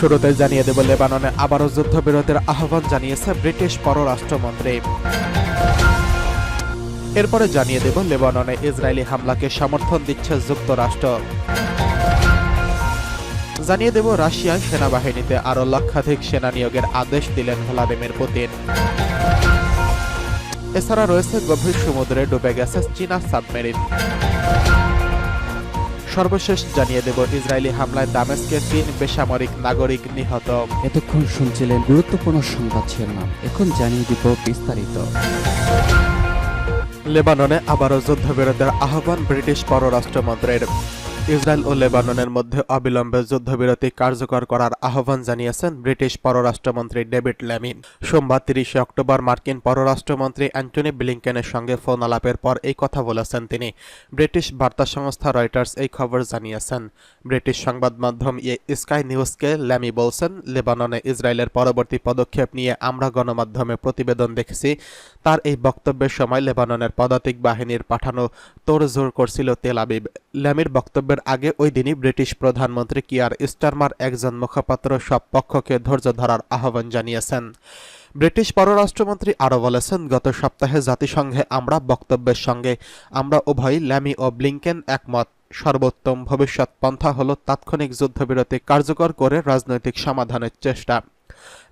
শুরুতে জানিয়ে দেব, লেবাননে আবারও যুদ্ধবিরতির আহ্বান জানিয়েছে ব্রিটিশ পররাষ্ট্রমন্ত্রী। এরপরে জানিয়ে দেব, লেবাননে ইসরায়েলি হামলাকে সমর্থন দিচ্ছে যুক্তরাষ্ট্র। জানিয়ে দেব, রাশিয়ায় সেনাবাহিনীতে আরও লক্ষাধিক সেনা নিয়োগের আদেশ দিলেন ভ্লাদিমির পুতিন। এছাড়া রয়েছে গভীর সমুদ্রে ডুবে গেছে চীনা সাবমেরিন। সর্বশেষ জানিয়ে দেব ইসরায়েলি হামলায় দামেস্কে তিন বেসামরিক নাগরিক নিহত। এতক্ষণ শুনছিলেন গুরুত্বপূর্ণ সংবাদ শিরোনাম। এখন জানিয়ে দিব বিস্তারিত। লেবাননে আবারও যুদ্ধবিরতির আহ্বান ব্রিটিশ পররাষ্ট্রমন্ত্রীর। ইসরায়েল ও লেবাননের মধ্যে অবিলম্বে যুদ্ধবিরতি কার্যকর করার আহ্বান জানিয়েছেন ব্রিটিশ পররাষ্ট্রমন্ত্রী ডেভিড ল্যামিন। সোমবার তিরিশে অক্টোবর মার্কিন পররাষ্ট্রমন্ত্রী অ্যান্টনি ব্লিংকেনের সঙ্গে ফোন আলাপের পর এই কথা বলেছেন তিনি। ব্রিটিশ বার্তা সংস্থা রয়টার্স এই খবর জানিয়েছেন। ব্রিটিশ সংবাদ মাধ্যম স্কাই নিউজকে ল্যামি বলছেন, লেবাননে ইসরায়েলের পরবর্তী পদক্ষেপ নিয়ে আমরা গণমাধ্যমে প্রতিবেদন দেখেছি। তার এই বক্তব্যের সময় লেবাননের পদাতিক বাহিনীর পাঠানো তোড়জোড় করছিল তেল আবিব। ল্যামির বক্তব্যের আগে ওই দিনই ব্রিটিশ প্রধানমন্ত্রী কিয়ার স্টারমার একজন মুখপাত্র সব পক্ষকে ধৈর্য ধরার আহ্বান জানিয়েছেন। ব্রিটিশ পররাষ্ট্রমন্ত্রী আরও বলেছেন, গত সপ্তাহে জাতিসংঘে আমরা বক্তব্যের সঙ্গে, আমরা উভয় ল্যামি ও ব্লিংকেন একমত। সর্বোত্তম ভবিষ্যৎ পন্থা হল তাৎক্ষণিক যুদ্ধবিরতি কার্যকর করে রাজনৈতিক সমাধানের চেষ্টা।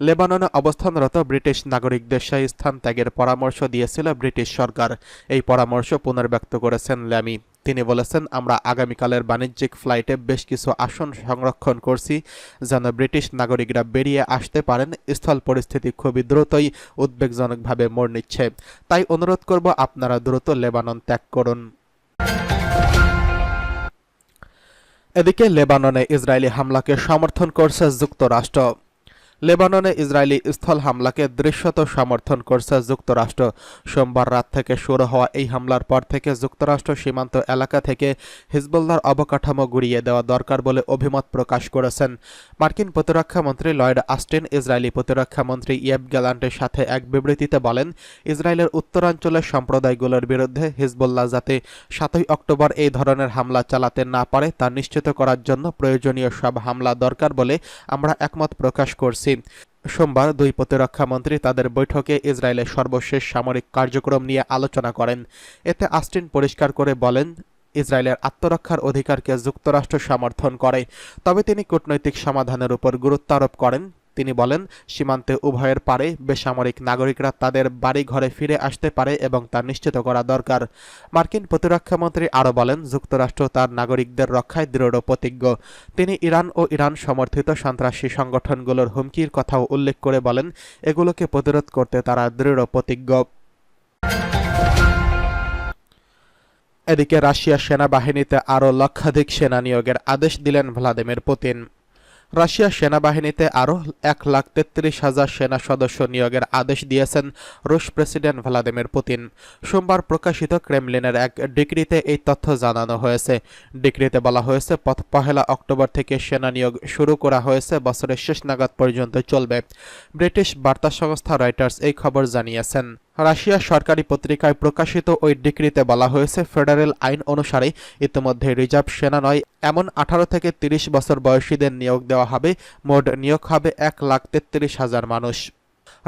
লেবাননে অবস্থানরত ব্রিটিশ নাগরিকদের সেই স্থান ত্যাগের পরামর্শ দিয়েছিল ব্রিটিশ সরকার। এই পরামর্শ পুনর্ব্যক্ত করেছেন ল্যামি। তিনি বলেছেন, আমরা আগামীকালের বাণিজ্যিক ফ্লাইটে বেশ কিছু আসন সংরক্ষণ করছি, যেন ব্রিটিশ নাগরিকরা বেরিয়ে আসতে পারেন। স্থল পরিস্থিতি খুবই দ্রুতই উদ্বেগজনকভাবে মোড় নিচ্ছে। তাই অনুরোধ করব, আপনারা দ্রুত লেবানন ত্যাগ করুন। এদিকে লেবাননে ইসরায়েলি হামলাকে সমর্থন করছে যুক্তরাষ্ট্র। লেবাননে ইসরায়েলি স্থল হামলাকে দৃশ্যত সমর্থন করছে যুক্তরাষ্ট্র। সোমবার রাত থেকে শুরু হওয়া এই হামলার পর থেকে যুক্তরাষ্ট্র সীমান্ত এলাকা থেকে হিজবুল্লাহর অবকাঠামো গুড়িয়ে দেওয়া দরকার বলে অভিমত প্রকাশ করেছেন। মার্কিন প্রতিরক্ষা মন্ত্রী লয়েড আস্টিন, ইসরায়েলি প্রতিরক্ষা মন্ত্রী ইয়েব গ্যালান্টের সাথে এক বিবৃতিতে বলেন, ইসরায়েলের উত্তরাঞ্চলের সম্প্রদায়গুলোর বিরুদ্ধে হিজবুল্লাহ যাতে সাতই অক্টোবর এই ধরনের হামলা চালাতে না পারে, তা নিশ্চিত করার জন্য প্রয়োজনীয় সব হামলা দরকার বলে আমরা একমত প্রকাশ করছি। সোমবার দুই প্রতিরক্ষা মন্ত্রী তাদের বৈঠকে ইসরায়েলের সর্বশেষ সামরিক কার্যক্রম নিয়ে আলোচনা করেন। এতে আস্টিন পরিষ্কার করে বলেন, ইসরায়েলের আত্মরক্ষার অধিকারকে যুক্তরাষ্ট্র সমর্থন করে। তবে তিনি কূটনৈতিক সমাধানের উপর গুরুত্ব আরোপ করেন। তিনি বলেন, সীমান্তে উভয়ের পারে বেসামরিক নাগরিকরা তাদের বাড়ি ঘরে ফিরে আসতে পারে এবং তা নিশ্চিত করা দরকার। মার্কিন প্রতিরক্ষামন্ত্রী আরও বলেন, যুক্তরাষ্ট্র তার নাগরিকদের রক্ষায় দৃঢ় প্রতিজ্ঞ। তিনি ইরান ও ইরান সমর্থিত সন্ত্রাসী সংগঠনগুলোর হুমকির কথাও উল্লেখ করে বলেন, এগুলোকে প্রতিরোধ করতে তারা দৃঢ় প্রতিজ্ঞ। এদিকে রাশিয়ার সেনাবাহিনীতে আরও লক্ষাধিক সেনা নিয়োগের আদেশ দিলেন ভ্লাদিমির পুতিন। রাশিয়া সেনাবাহিনীতে আরও এক লাখ তেত্রিশ হাজার সেনা সদস্য নিয়োগের আদেশ দিয়েছেন রুশ প্রেসিডেন্ট ভ্লাদিমির পুতিন। সোমবার প্রকাশিত ক্রেমলিনের এক ডিক্রিতে এই তথ্য জানানো হয়েছে। ডিক্রিতে বলা হয়েছে, পথ পহেলা অক্টোবর থেকে সেনা নিয়োগ শুরু করা হয়েছে, বছরের শেষ নাগাদ পর্যন্ত চলবে। ব্রিটিশ বার্তা সংস্থা রয়টার্স এই খবর জানিয়েছেন। রাশিয়ার সরকারি পত্রিকায় প্রকাশিত ওই ডিক্রিতে বলা হয়েছে, ফেডারেল আইন অনুসারে ইতিমধ্যে রিজার্ভ সেনা নয়, এমন আঠারো থেকে তিরিশ বছর বয়সীদের নিয়োগ দেওয়া হবে। মোট নিয়োগ হবে এক লাখ তেত্রিশ হাজার মানুষ।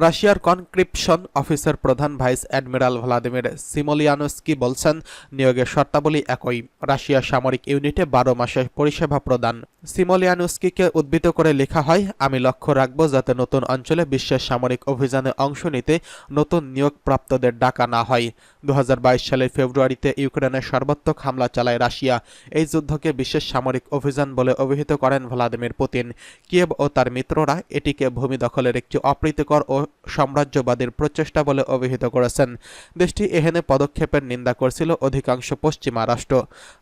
রাশিয়ার কনক্রিপশন অফিসের প্রধান ভাইস অ্যাডমিরাল ভ্লাদিমির সিমোলিয়ানস্কি বলছেন নিয়োগের শর্তাবলী একই। রাশিয়ার সামরিক ইউনিটে বারো মাসে পরিষেবা প্রদান। সিমোলিয়ানুস্কিকে উদ্বৃত করে লেখা হয়, আমি লক্ষ্য রাখব যাতে নতুন অঞ্চলে বিশ্বের সামরিক অভিযানে অংশ নিতে নতুন নিয়োগপ্রাপ্তদের ডাকা না হয়। দু হাজার বাইশ সালের ফেব্রুয়ারিতে ইউক্রেনের সর্বাত্মক হামলা চালায় রাশিয়া। এই যুদ্ধকে বিশ্বের সামরিক অভিযান বলে অভিহিত করেন ভ্লাদিমির পুতিন। কিয়েভ ও তার মিত্ররা এটিকে ভূমি দখলের একটি অপ্রীতিকর ও সাম্রাজ্যবাদীর প্রচেষ্টা বলে অভিহিত করেছেন। দেশটি এহেনে পদক্ষেপের নিন্দা করছিল অধিকাংশ পশ্চিমা রাষ্ট্র।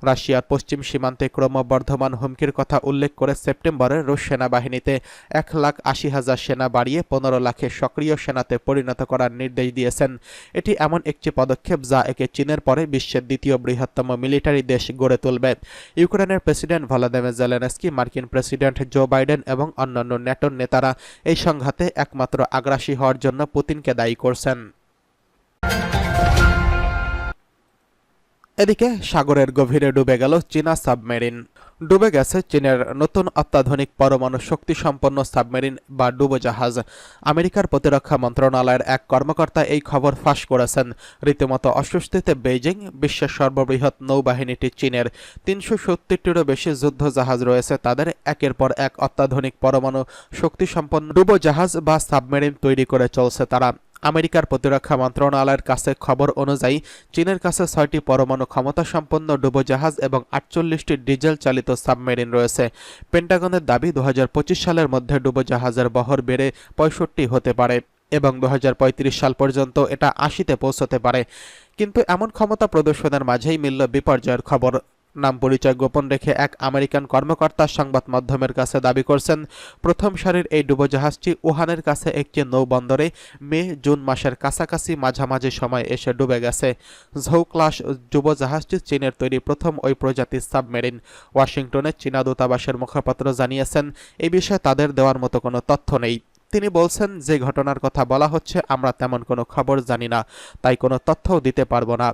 রাশিয়ার পশ্চিম সীমান্তে ক্রমবর্ধমান হুমকির কথা উল্লেখ করে সেপ্টেম্বরে রুশ সেনাবাহিনীতে এক লাখ আশি হাজার সেনা বাড়িয়ে পনেরো লাখের সক্রিয় সেনাতে পরিণত করার নির্দেশ দিয়েছেন। এটি এমন একটি পদক্ষেপ যা একে চীনের পরে বিশ্বের দ্বিতীয় বৃহত্তম মিলিটারি দেশ গড়ে তুলবে। ইউক্রেনের প্রেসিডেন্ট ভলাদিমির জেলেনস্কি, মার্কিন প্রেসিডেন্ট জো বাইডেন এবং অন্যান্য ন্যাটোর নেতারা এই সংঘাতে একমাত্র আগ্রাসী হওয়ার জন্য পুতিনকে দায়ী করছেন। এদিকে সাগরের গভীরে ডুবে গেল চীনা সাবমেরিন। ডুবে গেছে চীনের নতুন অত্যাধুনিক পরমাণু শক্তি সম্পন্ন সাবমেরিন বা ডুবোজাহাজ। আমেরিকার প্রতিরক্ষা মন্ত্রণালয়ের এক কর্মকর্তা এই খবর ফাঁস করেছেন। রীতিমতো অস্বস্তিতে বেইজিং বিশ্বের সর্ববৃহৎ নৌবাহিনীটি চীনের তিনশো সত্তরটিরও বেশি যুদ্ধজাহাজ রয়েছে। তাদের একের পর এক অত্যাধুনিক পরমাণু শক্তি সম্পন্ন ডুবোজাহাজ বা সাবমেরিন তৈরি করে চলছে তারা। আমেরিকার প্রতিরক্ষা মন্ত্রণালয়ের কাছে খবর অনুযায়ী, চীনের কাছে ছয়টি পরমাণু ক্ষমতা সম্পন্ন ডুবোজাহাজ এবং আটচল্লিশটি ডিজেল চালিত সাবমেরিন রয়েছে। পেন্টাগনের দাবি দু হাজার পঁচিশ সালের মধ্যে ডুবোজাহাজের বহর বেড়ে পঁয়ষট্টি হতে পারে এবং দু হাজার পঁয়ত্রিশ সাল পর্যন্ত এটা আশিতে পৌঁছতে পারে। কিন্তু এমন ক্ষমতা প্রদর্শনের মাঝেই মিলল বিপর্যয়ের খবর। নাম পরিচয় গোপন রেখে এক আমেরিকান কর্মকর্তা সংবাদ মাধ্যমের কাছে দাবি করছেন, প্রথম সারির এই ডুবোজাহাজটি উহানের কাছে একটি নৌবন্দরে মে, জুন মাসের কাছাকাছি মাঝামাঝি সময় এসে ডুবে গেছে। ঝৌ ক্লাস ডুবোজাহাজটি চীনের তৈরি প্রথম ওই প্রজাতির সাবমেরিন। ওয়াশিংটনে চীনা দূতাবাসের মুখপাত্র জানিয়েছেন এই বিষয়ে তাদের দেওয়ার মতো কোনো তথ্য নেই। তিনি বলছেন, যে ঘটনার কথা বলা হচ্ছে, আমরা তেমন কোনো খবর জানি না, তাই কোনো তথ্যও দিতে পারব না।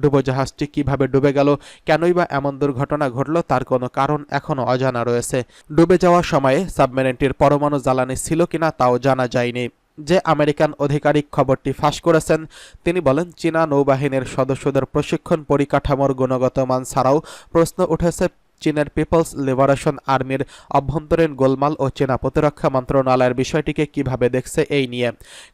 ডুবোজাহাজটি কীভাবে ডুবে গেল, কেনই বা এমন দুর্ঘটনা ঘটল তার কোনো কারণ এখনও অজানা রয়েছে। ডুবে যাওয়ার সময়ে সাবমেরিনটির পরমাণু জ্বালানি ছিল কিনা তাও জানা যায়নি। যে আমেরিকান আধিকারিক খবরটি ফাঁস করেছেন, তিনি বলেন, চীনা নৌবাহিনীর সদস্যদের প্রশিক্ষণ পরিকাঠামোর গুণগত মান ছাড়াও প্রশ্ন উঠেছে চীনের পিপলস লিবারেশন আর্মির অভ্যন্তরীণ গোলমাল ও চীনা প্রতিরক্ষা মন্ত্রণালয়ের বিষয়টিকে কীভাবে দেখছে এই নিয়ে।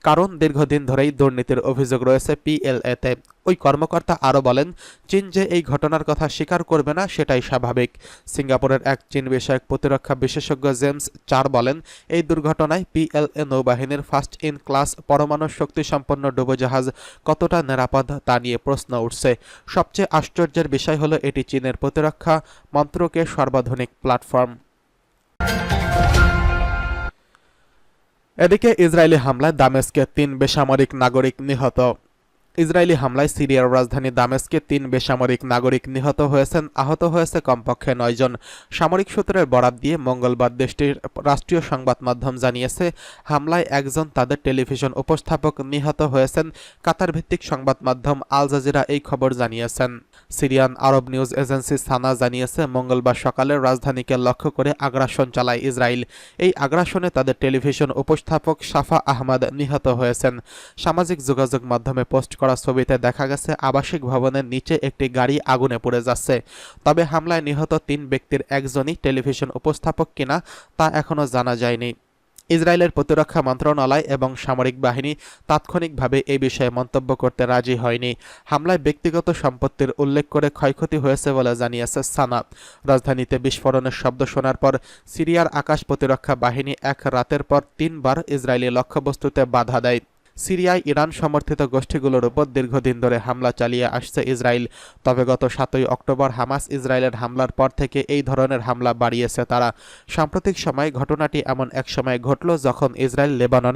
কারণ দীর্ঘদিন ধরেই দুর্নীতির অভিযোগ রয়েছে পিএলএতে। ওই কর্মকর্তা আরও বলেন, চীন যে এই ঘটনার কথা স্বীকার করবে না, সেটাই স্বাভাবিক। সিঙ্গাপুরের এক চীন বিষয়ক প্রতিরক্ষা বিশেষজ্ঞ জেমস চার বলেন, এই দুর্ঘটনায় পিএলএ নৌবাহিনীর ফার্স্ট ইন ক্লাস পরমাণু শক্তি সম্পন্ন ডুবোজাহাজ কতটা নিরাপদ তা নিয়ে প্রশ্ন উঠছে। সবচেয়ে আশ্চর্যের বিষয় হলো, এটি চীনের প্রতিরক্ষা মন্ত্রকের সর্বাধুনিক প্ল্যাটফর্ম। এদিকে ইসরায়েলি হামলায় দামেস্কে তিন বেসামরিক নাগরিক নিহত। ইসরায়েলি হামলায় সিরিয়ার রাজধানী দামেস্কে তিন বেসামরিক নাগরিক নিহত হয়েছেন, আহত হয়েছে কমপক্ষে নয়জন সামরিক সূত্রের বরাত দিয়ে মঙ্গলবার দেশটির রাষ্ট্রীয় সংবাদ মাধ্যম জানিয়েছে, হামলায় একজন তাদের টেলিভিশন উপস্থাপক নিহত হয়েছেন। কাতার ভিত্তিক সংবাদ মাধ্যম আল জাজিরা এই খবর জানিয়েছেন। Syrian Arab news agency SANA জানিয়েছে, মঙ্গলবার সকালে রাজধানীকে লক্ষ্য করে আগ্রাসন চালায় ইসরায়েল। এই আগ্রাসনে তাদের টেলিভিশন উপস্থাপক সাফা আহমদ নিহত হয়েছেন। সামাজিক যোগাযোগ মাধ্যমে পোস্ট করা ছবিতে দেখা গেছে আবাসিক ভবনের নিচে একটি গাড়ি আগুনে পড়ে যাচ্ছে। তবে হামলায় নিহত তিন ব্যক্তির একজনই টেলিভিশন উপস্থাপক কিনা তা এখনও জানা যায়নি। ইসরায়েলের প্রতিরক্ষা মন্ত্রণালয় এবং সামরিক বাহিনী তাৎক্ষণিকভাবে এই বিষয়ে মন্তব্য করতে রাজি হয়নি। হামলায় ব্যক্তিগত সম্পত্তির উল্লেখ করে ক্ষয়ক্ষতি হয়েছে বলে জানিয়েছে সানা রাজধানীতে বিস্ফোরণের শব্দ শোনার পর সিরিয়ার আকাশ প্রতিরক্ষা বাহিনী এক রাতের পর তিনবার ইসরায়েলি লক্ষ্যবস্তুতে বাধা দেয়। সিরিয়ায় ইরান সমর্থিত গোষ্ঠীগুলোর উপর দীর্ঘদিন ধরে হামলা চালিয়ে আসছে ইসরায়েল। তবে গত সাতই অক্টোবর হামাস ইসরায়েলের হামলার পর থেকে এই ধরনের হামলা বাড়িয়েছে তারা। সাম্প্রতিক সময়ে ঘটনাটি এমন এক সময় ঘটল যখন ইসরায়েল লেবাননে